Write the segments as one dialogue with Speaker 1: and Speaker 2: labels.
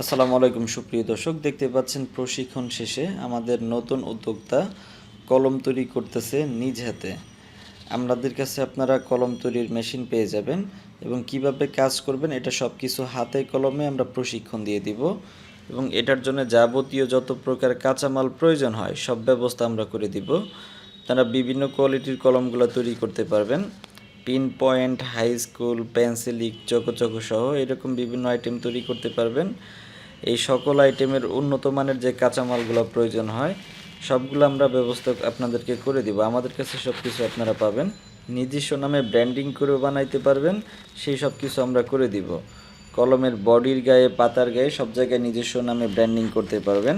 Speaker 1: আসসালামু আলাইকুম, সুপ্রিয় দর্শক। দেখতে পাচ্ছেন প্রশিক্ষণ শেষে আমাদের নতুন উদ্যোক্তা কলম তৈরি করতেছে নিজ হাতে। আমাদের কাছে আপনারা কলম তৈরির মেশিন পেয়ে যাবেন এবং কীভাবে কাজ করবেন এটা সব কিছু হাতে কলমে আমরা প্রশিক্ষণ দিয়ে দিব এবং এটার জন্য যাবতীয় যত প্রকার কাঁচামাল প্রয়োজন হয় সব ব্যবস্থা আমরা করে দিব। তারা বিভিন্ন কোয়ালিটির কলমগুলো তৈরি করতে পারবেন। পিন পয়েন্ট, হাই স্কুল পেন্সিলিক চকো সহ এরকম বিভিন্ন আইটেম তৈরি করতে পারবেন। এই সকল আইটেমের উন্নত মানের যে কাঁচামালগুলো প্রয়োজন হয়, সবগুলো আমরা ব্যবস্থা আপনাদেরকে করে দিব। আমাদের কাছে সব কিছু আপনারা পাবেন। নিজস্ব নামে ব্র্যান্ডিং করেও বানাইতে পারবেন, সেই সব কিছু আমরা করে দিব। কলমের বডির গায়ে, পাতার গায়ে সব জায়গায় নিজস্ব নামে ব্র্যান্ডিং করতে পারবেন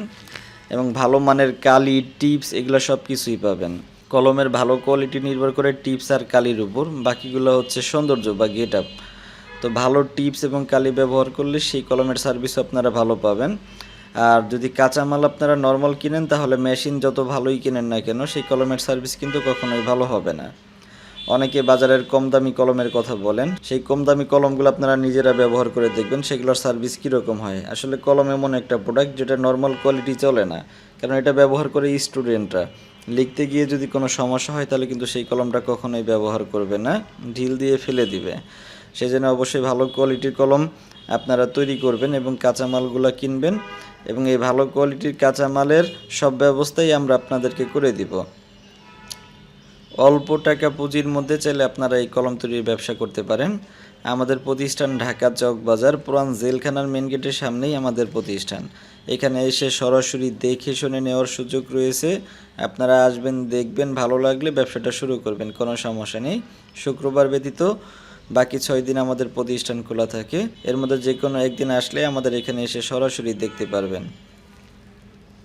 Speaker 1: এবং ভালো মানের কালি, টিপস, এগুলো সব কিছুই পাবেন। কলমের ভালো কোয়ালিটি নির্ভর করে টিপস আর কালির উপর। বাকিগুলো হচ্ছে সৌন্দর্য বা গেট আপ তো ভালো টিপস এবং কালি ব্যবহার করলে সেই কলমের সার্ভিস আপনারা ভালো পাবেন। আর যদি কাঁচামাল আপনারা নর্মাল কিনেন, তাহলে মেশিন যত ভালোই কিনেন না কেন, সেই কলমের সার্ভিস কিন্তু কখনোই ভালো হবে না। অনেকে বাজারের কম দামি কলমের কথা বলেন, সেই কম দামি কলমগুলো আপনারা নিজেরা ব্যবহার করে দেখবেন, সেগুলোর সার্ভিস কীরকম হয়। আসলে কলম এমন একটা প্রোডাক্ট যেটা নর্মাল কোয়ালিটি চলে না, কারণ এটা ব্যবহার করে স্টুডেন্টরা লিখতে গিয়ে যদি কোনো সমস্যা হয়, তাহলে কিন্তু সেই কলমটা কখনোই ব্যবহার করবে না। ঢিল দিয়ে ফেলে দিবে। সেই জন্য অবশ্যই ভালো কোয়ালিটির কলম আপনারা তৈরি করবেন এবং কাঁচামালগুলো কিনবেন এবং এই ভালো কোয়ালিটির কাঁচামালের সব ব্যবস্থাই আমরা আপনাদেরকে করে দিব। অল্প টাকা পুঁজির মধ্যে চাইলে আপনারা এই কলম তৈরির ব্যবসা করতে পারেন। আমাদের প্রতিষ্ঠান ঢাকা চক বাজার, পুরান জেলখানার মেন গেটের সামনেই আমাদের প্রতিষ্ঠান। এখানে এসে সরাসরি দেখে শুনে নেওয়ার সুযোগ রয়েছে। আপনারা আসবেন, দেখবেন, ভালো লাগলে ব্যবসাটা শুরু করবেন, কোনো সমস্যা নেই। শুক্রবার ব্যতীত বাকি ছয় দিন আমাদের প্রতিষ্ঠান খোলা থাকে। এর মধ্যে যে কোনো একদিন আসলে আমাদের এখানে এসে সরাসরি দেখতে পারবেন।